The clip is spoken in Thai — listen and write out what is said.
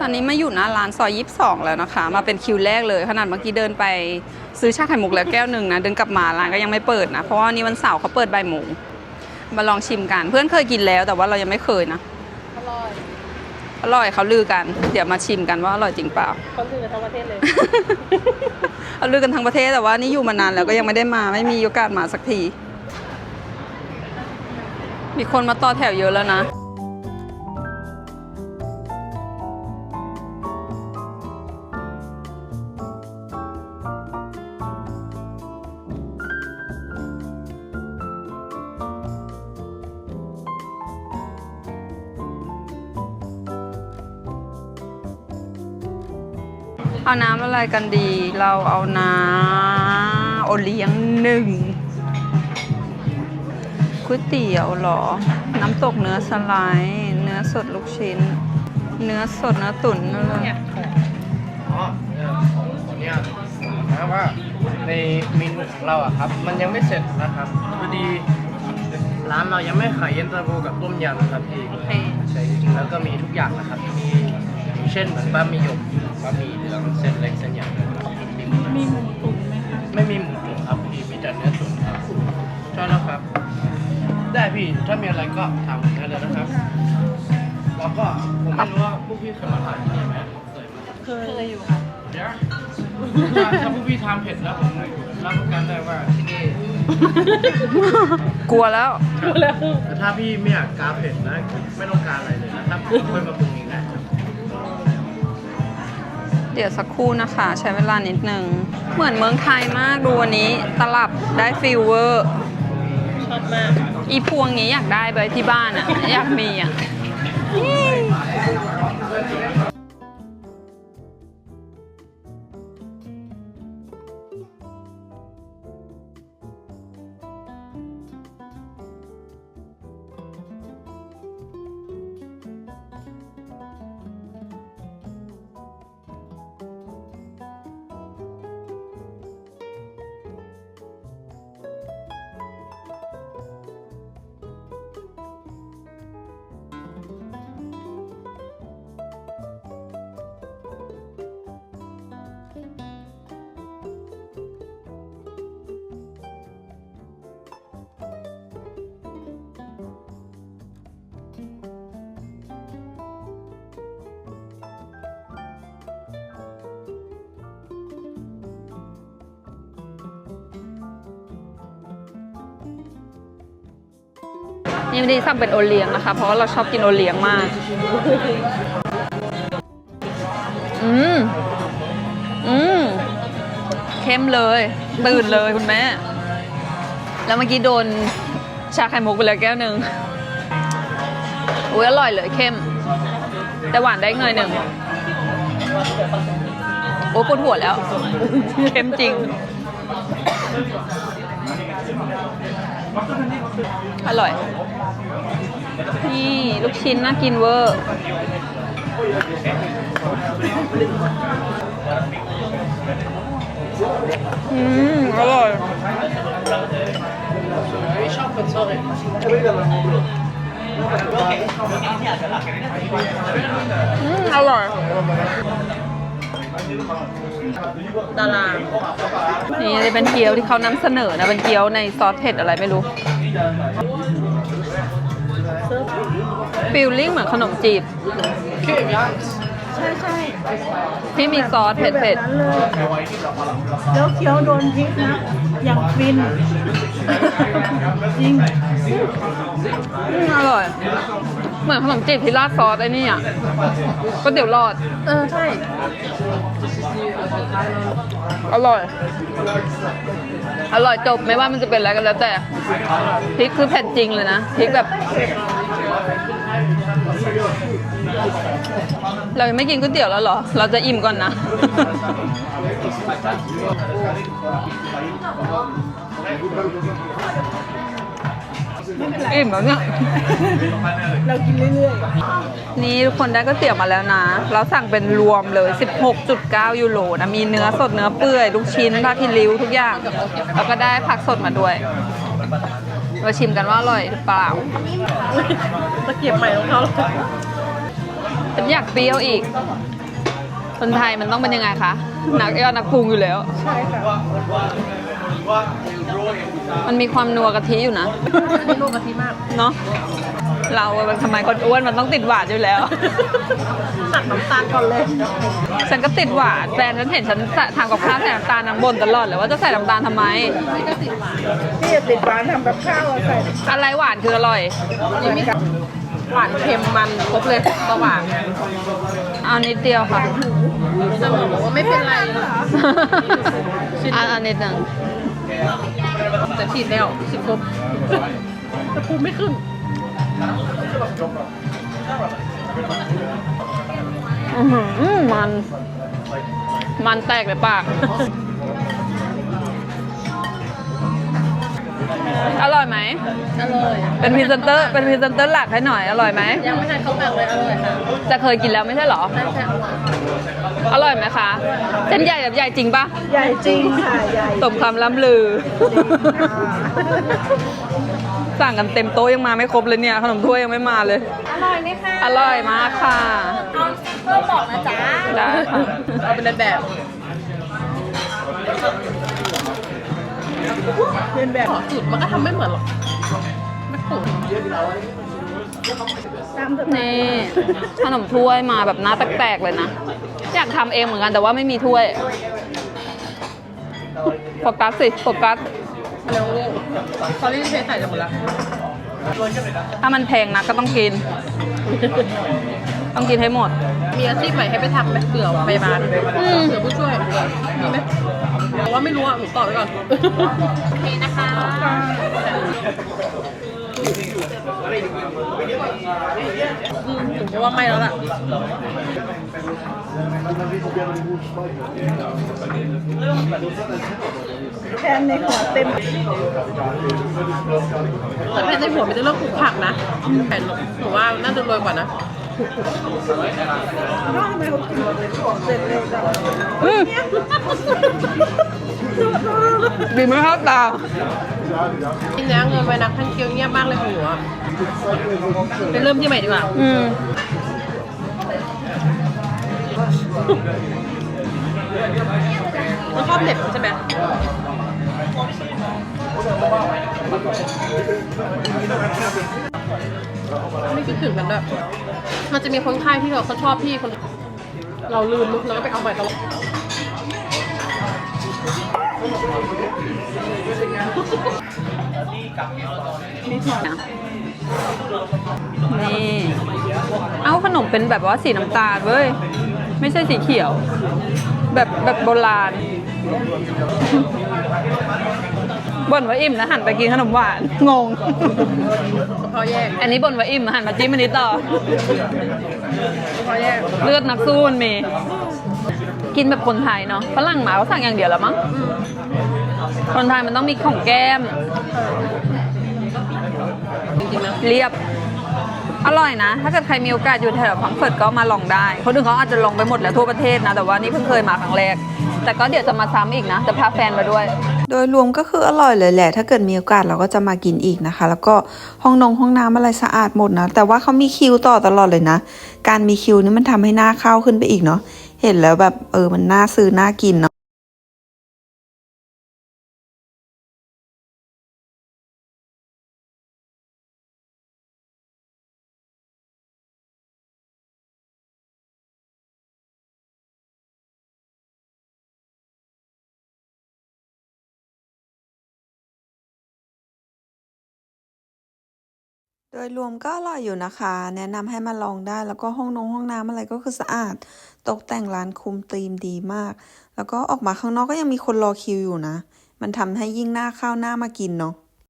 ตอนนี้มาอยู่หน้าร้านซอย22แล้วนะคะ มาเป็นคิวแรกเลย ขนาดเมื่อกี้เดินไปซื้อชาไข่มุกแล้วแก้วหนึ่งนะเดินกลับมาร้านก็ยังไม่เปิดนะ เพราะว่านี่วันเสาร์เขาเปิดบ่ายโมงมาลองชิมกัน เพื่อนเคยกินแล้วแต่ว่าเรายังไม่เคยนะอร่อยอร่อยเขาลือกัน เดี๋ยวมาชิมกันว่าอร่อยจริงเปล่าคนอื่นทั้งประเทศเลยเอาลือกันทั้งประเทศแต่ว่านี่อยู่มานานแล้วก็ยังไม่ได้มาไม่มีโอกาสมาสักที มีคนมาต่อแถวเยอะแล้วนะ เอาน้ำอะไรกันดี เราเอาน้ำโอเลี้ยงหนึ่งก๋วยเตี๋ยวเหรอ น้ำตกเนื้อสไลด์เนื้อสดลูกชิ้น เนื้อสดเนื้อตุ๋นนั่นเลยอ๋อเนี่ยของขออนุญาตนะว่าในเมนูของเราอะครับ มันยังไม่เสร็จนะครับพอดีร้านเรายังไม่ขายเย็นตาโฟกับต้มยำครับพี่ใช่จริงๆแล้วก็มีทุกอย่างนะครับมี เช่นเหมือนบะหมี่หยกบะหมี่เหลืองเส้นเล็กเส้นใหญ่นะครับมีหมดเลยมีหมูตุ๋นไหมคะไม่มีหมูตุ๋นครับพี่มีแต่เนื้อตุ๋นครับใช่แล้วครับ ได้พี่ถ้ามีอะไรก็ถามผมได้เลยนะครับ แล้วก็ผมไม่รู้ว่าพวกพี่เคยมาทานที่นี่ไหมเคยมาเคยอยู่ค่ะเดี๋ยวถ้าถ้าพวกพี่ทำเผ็ดแล้วผมรับประกันได้ว่าที่นี่กลัวแล้วแล้วแต่ถ้าพี่ไม่อยากการเผ็ดนะไม่ต้องการอะไรเลยนะถ้าผมค่อยมาปรุง เองได้ครับเดี๋ยวสักครู่นะคะ ใช้เวลานิดนึง เหมือนเมืองไทยมากดูวันนี้ตลับได้ฟิลเวอร์ชอบมาก อีพวงนี้อยากได้ไปที่บ้านอะอยากมีอะ นี่ไม่ได้สั่งเป็นโอเลี้ยงนะคะ เพราะว่าเราชอบกินโอเลี้ยงมาก อืม อืม เข้มเลย ตื่นเลยคุณแม่ แล้วเมื่อกี้โดนชาไข่มุกไปแล้วแก้วหนึ่งอุ้ยอร่อยเลยเข้ม แต่หวานได้อีกหน่อยหนึ่ง โอ้ปวดหัวแล้ว เข้มจริง อร่อย นี่ลูกชิ้นน่ากินเวอร์ อืม อร่อยอืม อร่อย ดารานี่จะเป็นเกี๊ยวที่เขานำเสนอนะเป็นเกี๊ยวในซอสเผ็ดอะไรไม่รู้ฟิลลิ่งเหมือนขนมจีบคือยังใช่ใช่ที่มีซอสเผ็ดนั้นเลยแล้วเคี้ยวโดนพริกนะ อย่างฟินจริงๆอืมอร่อย เหมือนขนมจีบที่ราดซอสไอ้นี่อะก็เดี๋ยวรอด เออ ใช่ อร่อย อร่อยจบไม่ว่ามันจะเป็นอะไรก็แล้วแต่พริกคือเผ็ดจริงเลยนะพริกแบบ เรายังไม่กินก๋วยเตี๋ยวแล้วเหรอ เราจะอิ่มก่อนนะ อิ่มแล้วเนี่ย เรากินเรื่อยนี่ทุกคนได้ก๋วยเตี๋ยวมาแล้วนะ เราสั่งเป็นรวมเลย 16.9 ยูโรนะ มีเนื้อสดเนื้อเปื่อย ลูกชิ้นผ้าคีริ้วทุกอย่าง แล้วก็ได้ผักสดมาด้วยมาชิมกันว่าอร่อยหรือเปล่า ๆตะเกียบใหม่ของเขาฉันอยากเปรี้ยวอีก คนไทยมันต้องเป็นยังไงคะนักยอดนักปรุงอยู่แล้ว ใช่ค่ะ มันมีความนัวกะทิอยู่นะไม่รู้กะทิมาก เนาะเราอะทำไมคนอ้วนมันต้องติดหวานอยู่แล้วตักน้ำตาลก่อนเลย ฉันก็ติดหวานแฟนฉันเห็นฉันทำกับข้าวใส่น้ำตาลนางบ่นตลอดเลยว่าจะใส่น้ำตาลทำไมพี่จะติดหวานทำกับข้าวอะใส่อะไรหวานคืออร่อยหวานเค็มมันครบเลยเบาหวานเอานิดเดียวค่ะจะบอกว่าไม่เป็นไรอันอันนิดหนึ่ง จะฉีดแล้วสิบครบแต่ภูมิไม่ขึ้นอืมมัน มันแตกในปาก อร่อยไหม อร่อยเป็นพรีเซนเตอร์ เป็นพรีเซนเตอร์หลักให้หน่อย อร่อยไหม ยังไม่ทันเขาแบบเลยอร่อยค่ะจะเคยกินแล้วไม่ใช่เหรอใช่ใช่อร่อยอร่อยไหมคะ เส้นใหญ่แบบใหญ่จริงปะใหญ่จริงค่ะใหญ่สมคำล่ำลือ สั่งกันเต็มโต๊ะยังมาไม่ครบเลยเนี่ย ขนมถ้วยยังไม่มาเลย อร่อยไหมคะอร่อยมากค่ะ เอาเพิ่มบอกนะจ๊ะได้ค่ะเอาเป็นแบบ เป็นแบบสูตรมันก็ทำไม่เหมือนหรอกไม่ถูกตามสไตล์นี่ขนมถ้วยมาแบบหน้าแตกๆเลยนะ อยากทำเองเหมือนกันแต่ว่าไม่มีถ้วยโฟกัสสิโฟกัสแล้วซอรี่เทใส่จะหมดละถ้ามันแพงนะก็ต้องกิน ต้องกินให้หมด มีอาชีพใหม่ให้ไปทำไหมเบื่อพยาบาลอืมเบื่อผู้ช่วยมีไหม แต่ว่าไม่รู้อะหนูตอบไปก่อน โอเคนะคะอืมหนูก็ว่าไม่แล้วล่ะ แทนในหัวเต็ม แต่แทนในหัวมันจะเริ่มปลูกผักนะแต่หนูว่าน่าจะรวยกว่านะ อืมดีไหมครับตาจริงนะเงินไว้นักท่องเที่ยวเงียบมากเลยหนูอะไปเริ่มที่ใหม่ดีกว่า อืมมันชอบเด็ดใช่ไหม ไม่คิดถึงกันด้วยมันจะมีคนไข้ที่เขาเขาชอบพี่คน เราลืมมุกแล้วก็ไปเอาใหม่ตลอดนะนี่เอาขนมเป็นแบบว่าสีน้ำตาลเว้ย ไม่ใช่สีเขียว แบบแบบโบราณ บ่นว่าอิ่มแล้วหันไปกินขนมหวาน งง พอแยกอันนี้บ่นว่าอิ่มหันมาจิ้มอันนี้ต่อ พอแยกเลือดนักสู้มันมี กินแบบคนไทยเนาะฝรั่งหมาเขาสั่งอย่างเดียวแล้วมั้ง คนไทยมันต้องมีของแก้ม จริงๆนะเรียบ อร่อยนะ ถ้าเกิดใครมีโอกาสอยู่แถวฟังก์เฟิร์ตก็มาลองได้ คนอื่นเขาอาจจะลองไปหมดแล้วทั่วประเทศนะ แต่ว่านี่เพิ่งเคยมาครั้งแรก แต่ก็เดี๋ยวจะมาซ้ำอีกนะ จะพาแฟนมาด้วย โดยรวมก็คืออร่อยเลยแหละ ถ้าเกิดมีโอกาสเราก็จะมากินอีกนะคะ แล้วก็ห้องนงห้องน้ำอะไรสะอาดหมดนะ แต่ว่าเขามีคิวต่อตลอดเลยนะ การมีคิวนี่มันทำให้หน้าเข้าขึ้นไปอีกเนาะ เห็นแล้วแบบเออมันน่าซื้อน่ากินเนาะ โดยรวมก็อร่อยอยู่นะคะ แนะนำให้มาลองได้แล้วก็ห้องนงห้องน้ำอะไรก็คือสะอาด ตกแต่งร้านคุมธีมดีมาก แล้วก็ออกมาข้างนอกก็ยังมีคนรอคิวอยู่นะ มันทำให้ยิ่งหน้าเข้าหน้ามากินเนาะ